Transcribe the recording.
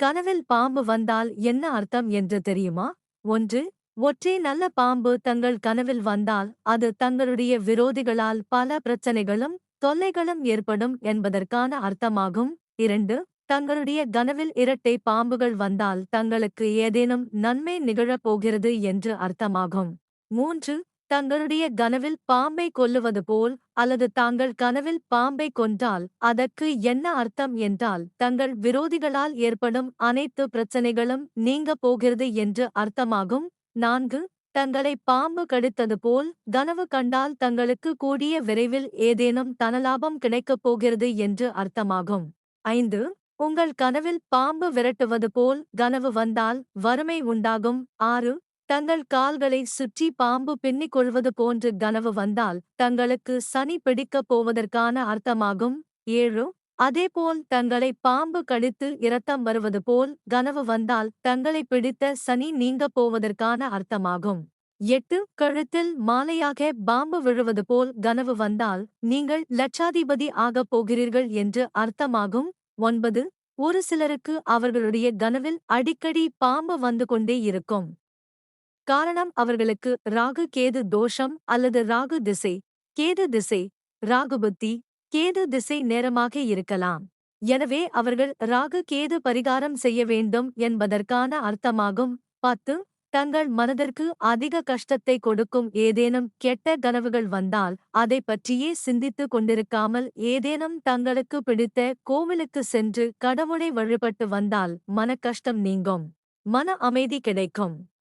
கனவில் பாம்பு வந்தால் என்ன அர்த்தம் என்று தெரியுமா? ஒன்று ஒற்றே நல்ல பாம்பு தங்கள் கனவில் வந்தால் அது தங்களுடைய விரோதிகளால் பல பிரச்சனைகளும் தொல்லைகளும் ஏற்படும் என்பதற்கான அர்த்தமாகும். இரண்டு தங்களுடைய கனவில் இரட்டை பாம்புகள் வந்தால் தங்களுக்கு ஏதேனும் நன்மை நிகழப் போகிறது என்று அர்த்தமாகும். மூன்று தங்களுடைய கனவில் பாம்பை கொல்லுவது போல் அல்லது தாங்கள் கனவில் பாம்பை கொன்றால் அதற்கு என்ன அர்த்தம் என்றால் தங்கள் விரோதிகளால் ஏற்படும் அனைத்து பிரச்சனைகளும் நீங்க போகிறது என்று அர்த்தமாகும். நான்கு தங்களை பாம்பு கடித்தது போல் கனவு கண்டால் தங்களுக்கு கூடிய விரைவில் ஏதேனும் தனலாபம் கிடைக்கப் போகிறது என்று அர்த்தமாகும். ஐந்து உங்கள் கனவில் பாம்பு விரட்டுவது போல் கனவு வந்தால் வறுமை உண்டாகும். ஆறு தங்கள் கால்களை சுற்றி பாம்பு பின்னிக் கொள்வது போன்று கனவு வந்தால் தங்களுக்கு சனி பிடிக்கப் போவதற்கான அர்த்தமாகும். ஏழு அதேபோல் தங்களை பாம்பு கடித்து இரத்தம் வருவது போல் கனவு வந்தால் தங்களை பிடித்த சனி நீங்கப் போவதற்கான அர்த்தமாகும். எட்டு கழுத்தில் மாலையாக பாம்பு விழுவது போல் கனவு வந்தால் நீங்கள் லட்சாதிபதி ஆகப் போகிறீர்கள் என்று அர்த்தமாகும். ஒன்பது ஒரு சிலருக்கு அவர்களுடைய கனவில் அடிக்கடி பாம்பு வந்து கொண்டே இருக்கும். காரணம் அவர்களுக்கு ராகு கேது தோஷம் அல்லது ராகு திசை. கேது திசை ராகு புத்தி கேது திசை நேரமாக இருக்கலாம். எனவே அவர்கள் ராகு கேது பரிகாரம் செய்ய வேண்டும் என்பதற்கான அர்த்தமாகும். பத்து தங்கள் மனதிற்கு அதிக கஷ்டத்தை கொடுக்கும் ஏதேனும் கெட்ட கனவுகள் வந்தால் அதை பற்றியே சிந்தித்துக் கொண்டிருக்காமல் ஏதேனும் தங்களுக்கு பிடித்த கோவிலுக்கு சென்று கடவுளை வழிபட்டு வந்தால் மனக்கஷ்டம் நீங்கும். மன அமைதி கிடைக்கும்.